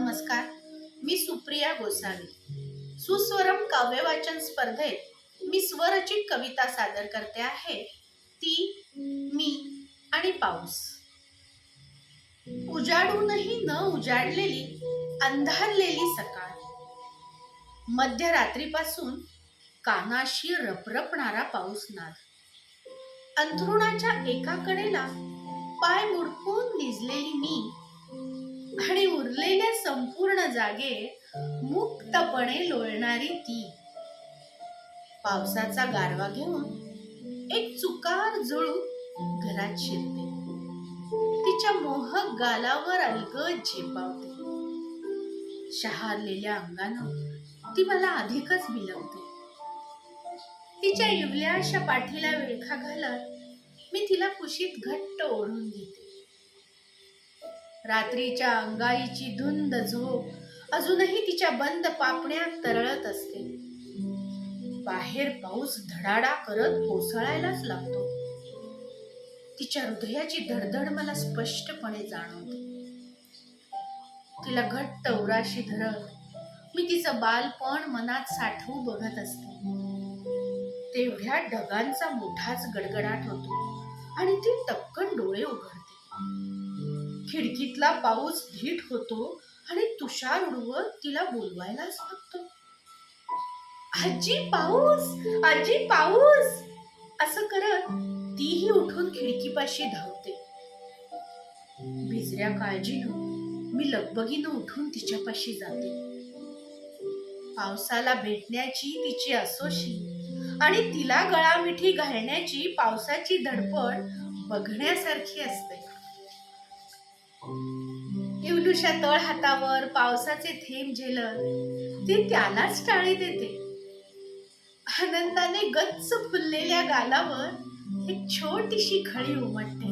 नमस्कार. मी सुप्रिया गोसावी. सुस्वरम काव्यवाचन स्पर्धेत मी स्वरचित कविता सादर करते आहे. ती मी आणि पाऊस. उजाडूनही न उजाडलेली अंधारलेली सकाळ. मध्यरात्रीपासून कानाशी रपरपणारा पाऊस नाद. अंथरुणाच्या एका कडेला पाय मुडकून निजलेली मी आणि उरलेल्या संपूर्ण जागे मुक्तपणे लोळणारी ती. पावसाचा गारवा घेऊन एक चुकार जुळू घरात शिरते. तिच्या मोहक गालावर अलगद झेपावते. शहारलेल्या अंगानं ती मला अधिकच बिलवते. तिच्या इवल्याशा पाठीला विळखा घालत मी तिला कुशीत घट्ट ओढून घेते. रात्रीच्या अंगाईची धुंद झोप अजूनही तिच्या बंद पापण्यात तरळत असते. बाहेर पाऊस धडाडा करत कोसळायलाच लागतो. तिच्या हृदयाची धडधड मला स्पष्टपणे जाणवते. तिला घट्ट उराशी धरत मी तिचं बालपण मनात साठवू बघत असते. तेवढ्या ढगांचा मोठाच गडगडाट होतो आणि ती टपकन डोळे उघडते. खिडकीतला पाऊस धीट होतो आणि तुषार उडवत तिला बोलवायलाच लागतो आजी पाऊस आजी पाऊस असं करत तीही उठून खिडकीपाशी धावते. भिजऱ्या काळजीनं मी लगबगीनं उठून तिच्यापाशी जाते. पावसाला भेटण्याची तिची असोशी आणि तिला गळामिठी घालण्याची पावसाची धडपड बघण्यासारखी असते. इवलुशा तळ हातावर पावसाचे थेंब झेलत ती त्यालाच टाळी देते. आनंदाने गच्च फुललेल्या गालावर एक छोटीशी खळी उमटते.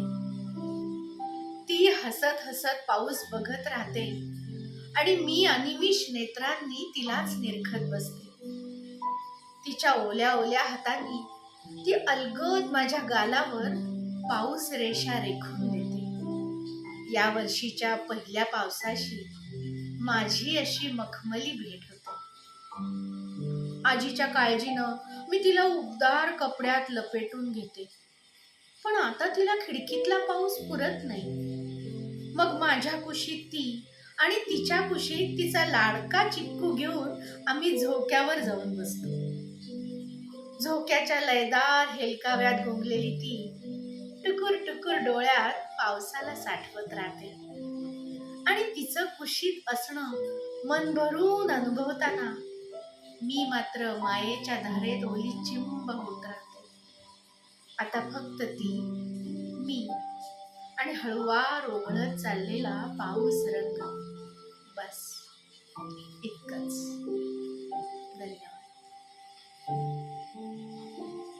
ती हसत हसत पाऊस बघत राहते आणि मी अनिमिष नेत्रांनी तिलाच निरखत बसते. तिच्या ओल्या ओल्या हातांनी ती अलगद माझ्या गालावर पाऊस रेषा रेखून देते. या वर्षीच्या पहिल्या पावसाशी माझी अशी मखमली भेट होते. आजीच्या काळजीनं मी तिला उबदार कपड्यात लपेटून घेते. पण आता तिला खिडकीतला पाऊस पुरत नाही. मग माझ्या कुशीत ती आणि तिच्या कुशीत तिचा लाडका चिक्कू घेऊन आम्ही झोक्यावर जाऊन बसतो. झोक्याच्या लयदार हेलकाव्यात गुंगलेली ती टुकुर टुकुर डोळ्यात पावसाला साठवत राहते. आणि तिचं कुशीत असणं मन भरून अनुभवताना मी मात्र मायेच्या धारेत ओली चिंब होत राहते. आता फक्त ती मी आणि हळुवार ओघळत चाललेला पाऊस रंग. बस. इतकंच. धन्यवाद.